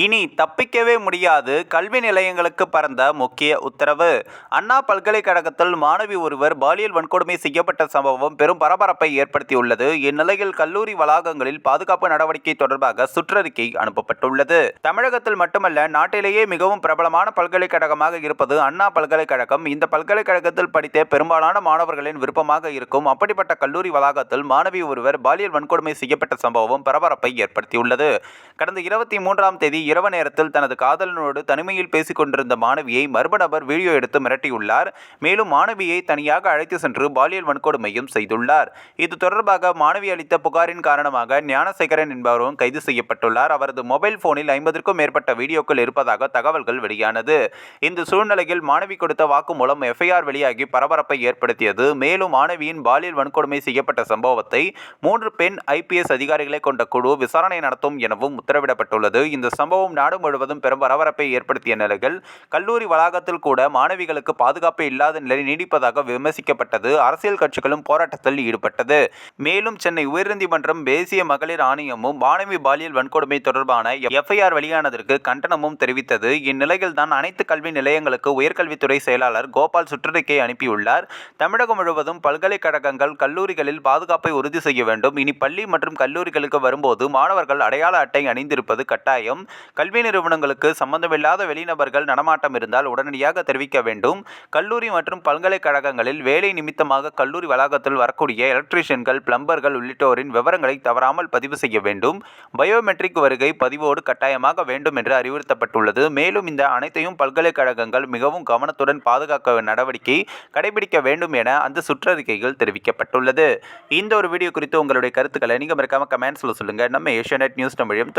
இனி தப்பிக்கவே முடியாது கல்வி நிலையங்களுக்கு பறந்த முக்கிய உத்தரவு. அண்ணா பல்கலைக்கழகத்தில் மாணவி ஒருவர் பாலியல் வன்கொடுமை செய்யப்பட்ட சம்பவம் பெரும் பரபரப்பை ஏற்படுத்தியுள்ளது. இந்நிலையில் கல்லூரி வளாகங்களில் பாதுகாப்பு நடவடிக்கை தொடர்பாக சுற்றறிக்கை அனுப்பப்பட்டுள்ளது. தமிழகத்தில் மட்டுமல்ல நாட்டிலேயே மிகவும் பிரபலமான பல்கலைக்கழகமாக இருப்பது அண்ணா பல்கலைக்கழகம். இந்த பல்கலைக்கழகத்தில் படித்த பெரும்பாலான மாணவர்களின் விருப்பமாக இருக்கும் அப்படிப்பட்ட கல்லூரி வளாகத்தில் மாணவி ஒருவர் பாலியல் வன்கொடுமை செய்யப்பட்ட சம்பவம் பரபரப்பை ஏற்படுத்தியுள்ளது. கடந்த இருபத்தி மூன்றாம் தேதி இரவு நேரத்தில் தனது காதலனோடு தனிமையில் பேசிக் கொண்டிருந்த மாணவியை மர்ம நபர் வீடியோ எடுத்து மிரட்டியுள்ளார். மேலும் மாணவியை தனியாக அழைத்து சென்று பாலியல் வன்கொடுமையும் செய்துள்ளார். இது தொடர்பாக மாணவி அளித்த புகாரின் காரணமாக ஞானசேகரன் என்பவரும் கைது செய்யப்பட்டுள்ளார். அவரது மொபைல் போனில் ஐம்பதற்கும் மேற்பட்ட வீடியோக்கள் இருப்பதாக தகவல்கள் வெளியானது. இந்த சூழ்நிலையில் மாணவி கொடுத்த வாக்குமூலம் எஃப்ஐஆர் வெளியாகி பரபரப்பை ஏற்படுத்தியது. மேலும் மாணவியின் பாலியல் வன்கொடுமை செய்யப்பட்ட சம்பவத்தை மூன்று பெண் ஐபிஎஸ் அதிகாரிகளை கொண்ட குழு விசாரணை நடத்தும் எனவும் உத்தரவிடப்பட்டுள்ளது. இந்த சம்பவம் நாடு முழுவதும் பெரும் பரபரப்பை ஏற்படுத்திய நிலையில் கல்லூரி வளாகத்தில் கூட மாணவிகளுக்கு பாதுகாப்பு இல்லாத நிலை நீடிப்பதாக விமர்சிக்கப்பட்டது. அரசியல் கட்சிகளும் போராட்டத்தில் ஈடுபட்டது. மேலும் சென்னை உயர்நீதிமன்றம் தேசிய மகளிர் ஆணையமும் மாணவி பாலியல் வன்கொடுமை தொடர்பான எஃப்ஐஆர் வெளியானதற்கு கண்டனமும் தெரிவித்தது. இந்நிலையில் தான் அனைத்து கல்வி நிலையங்களுக்கு உயர்கல்வித்துறை செயலாளர் கோபால் சுற்றறிக்கை அனுப்பியுள்ளார். தமிழகம் முழுவதும் பல்கலைக்கழகங்கள் கல்லூரிகளில் பாதுகாப்பை உறுதி செய்ய வேண்டும். இனி பள்ளி மற்றும் கல்லூரிகளுக்கு வரும்போது மாணவர்கள் அடையாள அட்டை அணிந்திருப்பது கட்டாயம். கல்வி நிறுவனங்களுக்கு சம்பந்தமில்லாத வெளிநபர்கள் நடமாட்டம் இருந்தால் உடனடியாக தெரிவிக்க வேண்டும். கல்லூரி மற்றும் பல்கலைக்கழகங்களில் வேலை நிமித்தமாக கல்லூரி வளாகத்தில் வரக்கூடிய எலக்ட்ரீஷியன்கள் பிளம்பர்கள் உள்ளிட்டோரின் விவரங்களை தவறாமல் பதிவு செய்ய வேண்டும். பயோமெட்ரிக் வருகை பதிவோடு கட்டாயமாக வேண்டும் என்று அறிவுறுத்தப்பட்டுள்ளது. மேலும் இந்த அனைத்தையும் பல்கலைக்கழகங்கள் மிகவும் கவனத்துடன் பாதுகாக்க நடவடிக்கை கடைபிடிக்க வேண்டும் என அந்த சுற்றறிக்கைகள் தெரிவிக்கப்பட்டுள்ளது. இந்த ஒரு வீடியோ குறித்து உங்களுடைய கருத்துக்களை நீங்கள் மறக்காம கமெண்ட்ஸில் சொல்லுங்கள் நம்ம ஏஷியா நியூஸ் தமிழையும்